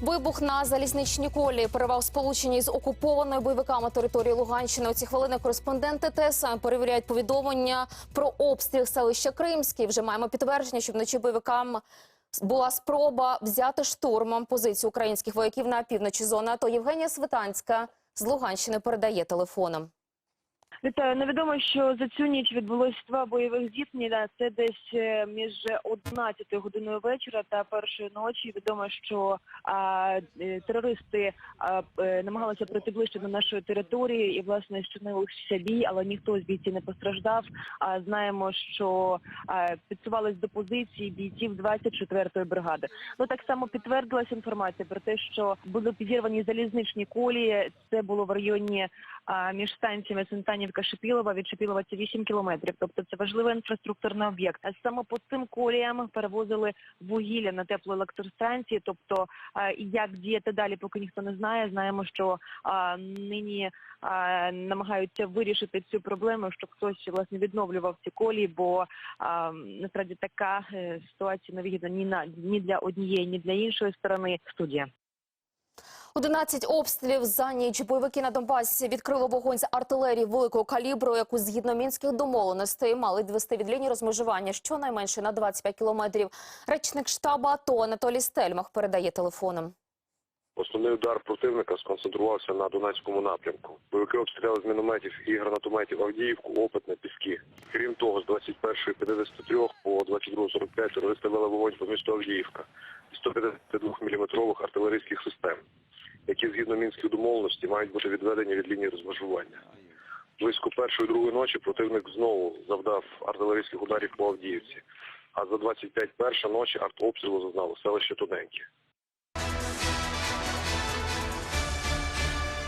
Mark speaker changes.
Speaker 1: Вибух на залізничній колії перервав сполучення із окупованою бойовиками території Луганщини. У ці хвилини кореспонденти ТСН перевіряють повідомлення про обстріл селища Кримський. Вже маємо підтвердження, що вночі бойовикам була спроба взяти штурмом позицію українських вояків на півночі зони. АТО Євгенія Светанська з Луганщини передає телефоном.
Speaker 2: Вітаю. Невідомо, що за цю ніч відбулось два бойових зіткнення. Це десь е, між 11 годиною вечора та першої ночі. Відомо, що а, е, терористи а, е, намагалися пройти ближче до нашої території і власне щинився бій, але ніхто з бійців не постраждав. А знаємо, що а, підсувались до позиції бійців 24-ї бригади. Ну так само підтвердилася інформація про те, що були підірвані залізничні колії. Це було в районі між станціями Сентанівка Шипілова від Шипілова це 8 кілометрів. Тобто це важливий інфраструктурний об'єкт. Саме по цим коліям перевозили вугілля на теплоелектростанції. Тобто, як діяти далі, поки ніхто не знає. Знаємо, що нині намагаються вирішити цю проблему, щоб хтось власне відновлював ці колії, бо насправді така е, ситуація невигідна ні на ні для однієї, ні для іншої сторони. Студія.
Speaker 1: 11 обстрілів за ніч. Бойовики на Донбасі відкрили вогонь з артилерії великого калібру, яку згідно мінських домовленостей мали відвести від лінії розмежування щонайменше на 25 кілометрів. Речник штабу АТО Анатолій Стельмах передає телефоном.
Speaker 3: Основний удар противника сконцентрувався на Донецькому напрямку. Бойовики обстріляли з мінометів і гранатометів Авдіївку, Опитне, Піски. Крім того, з 21.53 по 22.45 терористи вели вогонь по місту Авдіївка з 152 мм артилерійських систем, які згідно мінських домовленостей мають бути відведені від лінії розмежування. Близько першої другої ночі противник знову завдав артилерійських ударів по Авдіївці. А за 25 перша ночі артобстрілу зазнало селище Тоненьке.